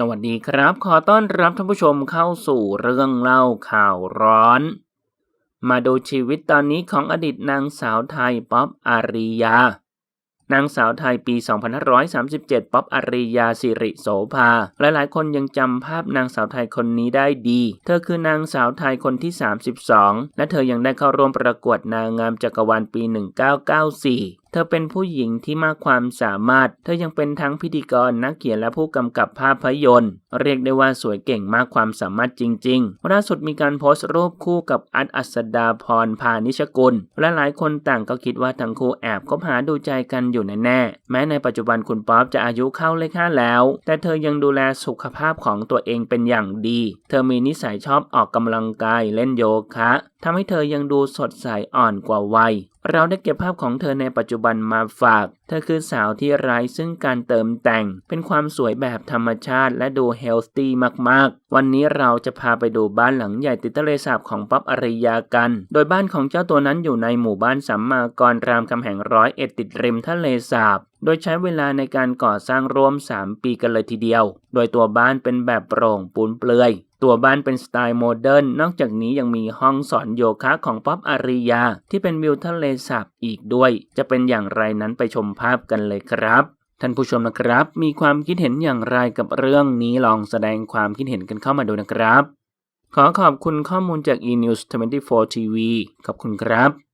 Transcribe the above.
สวัสดีครับ ขอต้อนรับท่านผู้ชมเข้าสู่เรื่องเล่าข่าวร้อน มาดูชีวิตตอนนี้ของอดีตนางสาวไทยป๊อปอาริยา นางสาวไทยปี 2537 ป๊อปอาริยาสิริโสภา หลายๆ คนยังจำภาพนางสาวไทยคนนี้ได้ดี เธอคือนางสาวไทยคนที่ 32 และเธอยังได้เข้าร่วมประกวดนางงามจักรวาลปี 1994เธอเป็นผู้หญิงที่มากความสามารถ เธอยังเป็นทั้งพิธีกรนักเขียนและผู้กำกับภาพยนตร์ เรียกได้ว่าสวยเก่งมากความสามารถจริงๆ ล่าสุดมีการโพสต์รูปคู่กับอัดอัสดาพรพานิชกุล และหลายคนต่างก็คิดว่าทั้งคู่แอบคบหาดูใจกันอยู่แน่ๆ แม้ในปัจจุบันคุณป๊อปจะอายุเข้าเลขห้าแล้ว แต่เธอยังดูแลสุขภาพของตัวเองเป็นอย่างดี เธอมีนิสัยชอบออกกำลังกายเล่นโยคะทำให้เธอยังดูสดใสอ่อนกว่าวัยเราได้เก็บภาพของเธอในปัจจุบันมาฝาก เธอคือสาวที่ไร้ซึ่งการเติมแต่ง เป็นความสวยแบบธรรมชาติและดูเฮลตี้มากๆ วันนี้เราจะพาไปดูบ้านหลังใหญ่ติดทะเลสาบของป๊อปอริยากัน โดยบ้านของเจ้าตัวนั้นอยู่ในหมู่บ้านสัมมากรรามคำแหงร้อยเอ็ดติดริมทะเลสาบโดยใช้เวลาในการก่อสร้างรวม 3 ปีกันเลยทีเดียว โดยตัวบ้านเป็นแบบโปร่งปูนเปลือย ตัวบ้านเป็นสไตล์โมเดิร์น นอกจากนี้ยังมีห้องสอนโยคะของป๊อปอาริยา ที่เป็นวิวทะเลสาบอีกด้วย จะเป็นอย่างไรนั้นไปชมภาพกันเลยครับ ท่านผู้ชมนะครับ มีความคิดเห็นอย่างไรกับเรื่องนี้ลองแสดงความคิดเห็นกันเข้ามาดูนะครับ ขอขอบคุณข้อมูลจาก eNews 24 TV ขอบคุณครับ